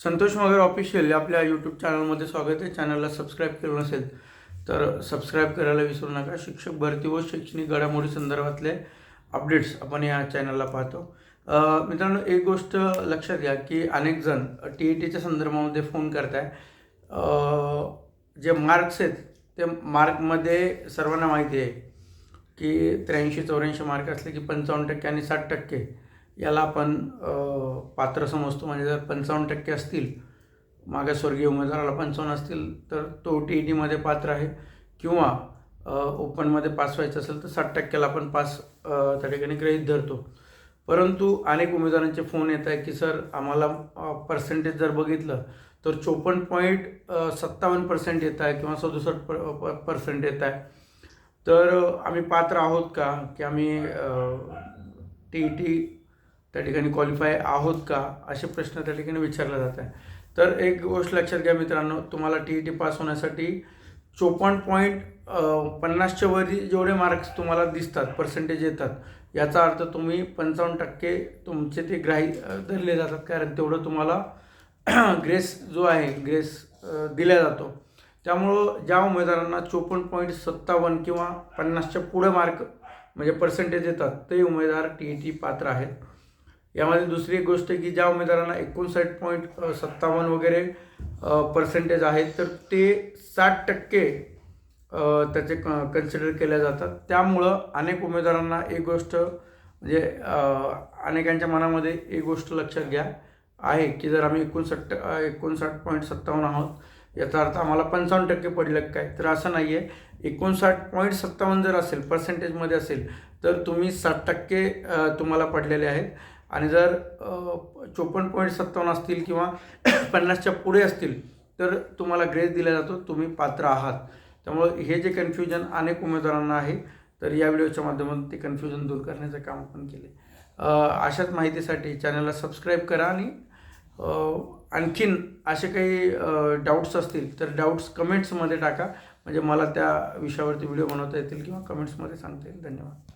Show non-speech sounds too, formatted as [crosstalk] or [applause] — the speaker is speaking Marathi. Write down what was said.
संतोष मगर ऑफिशियल आपल्या यूट्यूब चॅनलमध्ये स्वागत आहे. चॅनलला सबस्क्राईब केलं नसेल तर सबस्क्राईब करायला विसरू नका. शिक्षक भरती व शैक्षणिक घडामोडी संदर्भातले अपडेट्स आपण या चॅनलला पाहतो. मित्रांनो एक गोष्ट लक्षात घ्या की अनेक जण टी ई टीच्या संदर्भामध्ये फोन करताय. जे मार्क्स आहेत ते मार्कमध्ये सर्वांना माहिती आहे की त्र्याऐंशी चौऱ्याऐंशी मार्क असले की पंचावन्न टक्के आणि साठ टक्के. याला आपण पात्र समजतो. म्हणजे जर पंचावन्न टक्के असतील मागासवर्गीय उमेदवाराला पंचावन्न असतील तर तो टी ई टीमध्ये पात्र आहे. किंवा ओपनमध्ये पास व्हायचं असेल तर साठ टक्क्याला आपण पास त्या ठिकाणी गृहीत धरतो. परंतु अनेक उमेदवारांचे फोन येत आहे की सर आम्हाला पर्सेंटेज जर बघितलं तर चोपन्न पॉईंट सत्तावन्न पर्सेंट येत आहे किंवा सदुसष्ट पर्सेंट येत आहे. तर आम्ही पात्र आहोत का? की आम्ही टी ई टी त्या ठिकाणी क्वालिफाय आहोत का असे प्रश्न त्या ठिकाणी विचारला जात आहे तर एक गोष्ट लक्षात घ्या मित्रांनो तुम्हाला टी ई टी पास होण्यासाठी चोपन्न पॉईंट पन्नासच्या वरी जेवढे मार्क्स तुम्हाला दिसतात पर्सेंटेज येतात याचा अर्थ तुम्ही पंचावन्न टक्के तुमचे ते ग्राही धरले जातात. कारण तेवढं तुम्हाला [clears throat] ग्रेस जो आहे ग्रेस दिला जातो. त्यामुळं ज्या उमेदवारांना चोपन्न पॉईंट सत्तावन्न किंवा पन्नासच्या पुढं मार्क म्हणजे पर्सेंटेज येतात ते उमेदवार टी ई टी पात्र आहेत. यामध्ये दुसरी एक गोष्ट आहे की ज्या उमेदवारांना एकोणसाठ पॉईंट सत्तावन्न वगैरे पर्सेंटेज आहेत तर ते साठ टक्के त्याचे क कन्सिडर केल्या जातात. त्यामुळं अनेक उमेदवारांना एक गोष्ट म्हणजे अनेकांच्या मनामध्ये एक गोष्ट लक्षात घ्या आहे की जर आम्ही एकोणसाठ एकोणसाठ पॉईंट सत्तावन्न आहोत याचा अर्थ आम्हाला पंचावन्न टक्के पडलं काय? तर असं नाही आहे एकोणसाठ पॉईंट सत्तावन्न जर असेल पर्सेंटेजमध्ये असेल तर तुम्ही साठ टक्के तुम्हाला पडलेले आहेत. आणि जर चोपन्न पॉईंट सत्तावन्न असतील किंवा [coughs] पन्नासच्या पुढे असतील तर तुम्हाला ग्रेस दिला जातो तुम्ही पात्र आहात. त्यामुळं हे जे कन्फ्युजन अनेक उमेदवारांना आहे तर या व्हिडिओच्या माध्यमातून ते कन्फ्युजन दूर करण्याचं काम आपण केले अशाच माहितीसाठी चॅनलला सबस्क्राईब करा आणि आणखीन असे काही डाऊट्स असतील तर डाऊट्स कमेंट्समध्ये टाका. म्हणजे मला त्या विषयावरती व्हिडिओ बनवता येतील किंवा कमेंट्समध्ये सांगता येईल. धन्यवाद.